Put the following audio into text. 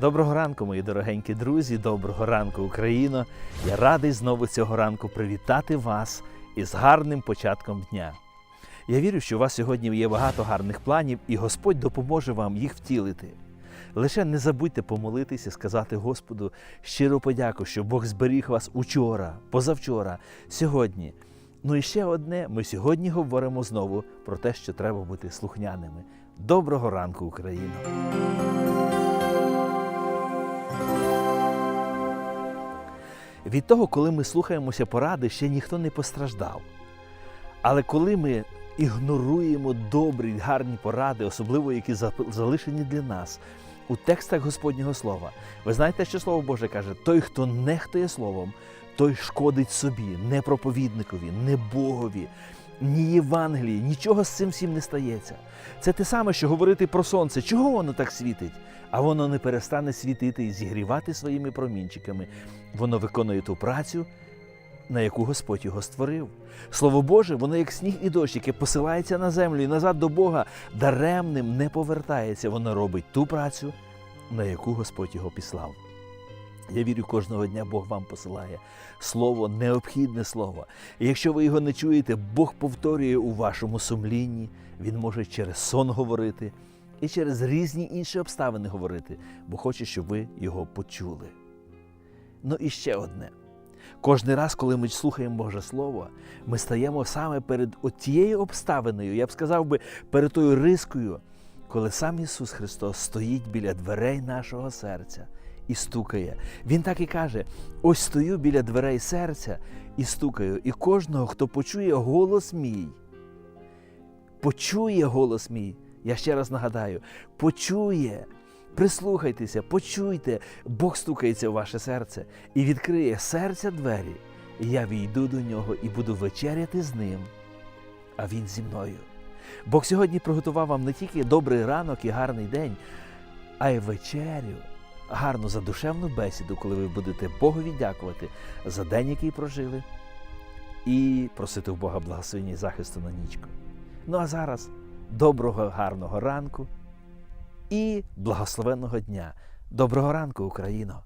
Доброго ранку, мої дорогенькі друзі, доброго ранку, Україно. Я радий знову цього ранку привітати вас із гарним початком дня. Я вірю, що у вас сьогодні є багато гарних планів, і Господь допоможе вам їх втілити. Лише не забудьте помолитися, сказати Господу щиро подяку, що Бог зберіг вас учора, позавчора, сьогодні. Ну і ще одне: ми сьогодні говоримо знову про те, що треба бути слухняними. Доброго ранку, Україно! Від того, коли ми слухаємося поради, ще ніхто не постраждав. Але коли ми ігноруємо добрі, гарні поради, особливо які залишені для нас у текстах Господнього Слова, ви знаєте, що Слово Боже каже: той, хто нехтує словом, той шкодить собі, не проповідникові, не Богові, ні Євангелії, нічого з цим всім не стається. Це те саме, що говорити про сонце. Чого воно так світить? А воно не перестане світити і зігрівати своїми промінчиками. Воно виконує ту працю, на яку Господь його створив. Слово Боже, воно як сніг і дощ, яке посилається на землю і назад до Бога, даремним не повертається. Воно робить ту працю, на яку Господь його післав. Я вірю, кожного дня Бог вам посилає слово, необхідне слово. І якщо ви його не чуєте, Бог повторює у вашому сумлінні. Він може через сон говорити і через різні інші обставини говорити, бо хоче, щоб ви його почули. Ну і ще одне. Кожний раз, коли ми слухаємо Боже Слово, ми стаємо саме перед тією обставиною, я б сказав би, перед тою рискою, коли сам Ісус Христос стоїть біля дверей нашого серця і стукає. Він так і каже: ось стою біля дверей серця і стукаю, і кожного, хто почує голос мій, почує голос мій. Я ще раз нагадаю, почує. Прислухайтеся, почуйте, Бог стукається в ваше серце і відкриє серця двері. І я війду до нього і буду вечеряти з ним, а він зі мною. Бог сьогодні приготував вам не тільки добрий ранок і гарний день, а й вечерю, гарну задушевну бесіду, коли ви будете Богові дякувати за день, який прожили, і просити в Бога благословення і захисту на нічку. Ну а зараз доброго, гарного ранку і благословенного дня. Доброго ранку, Україно!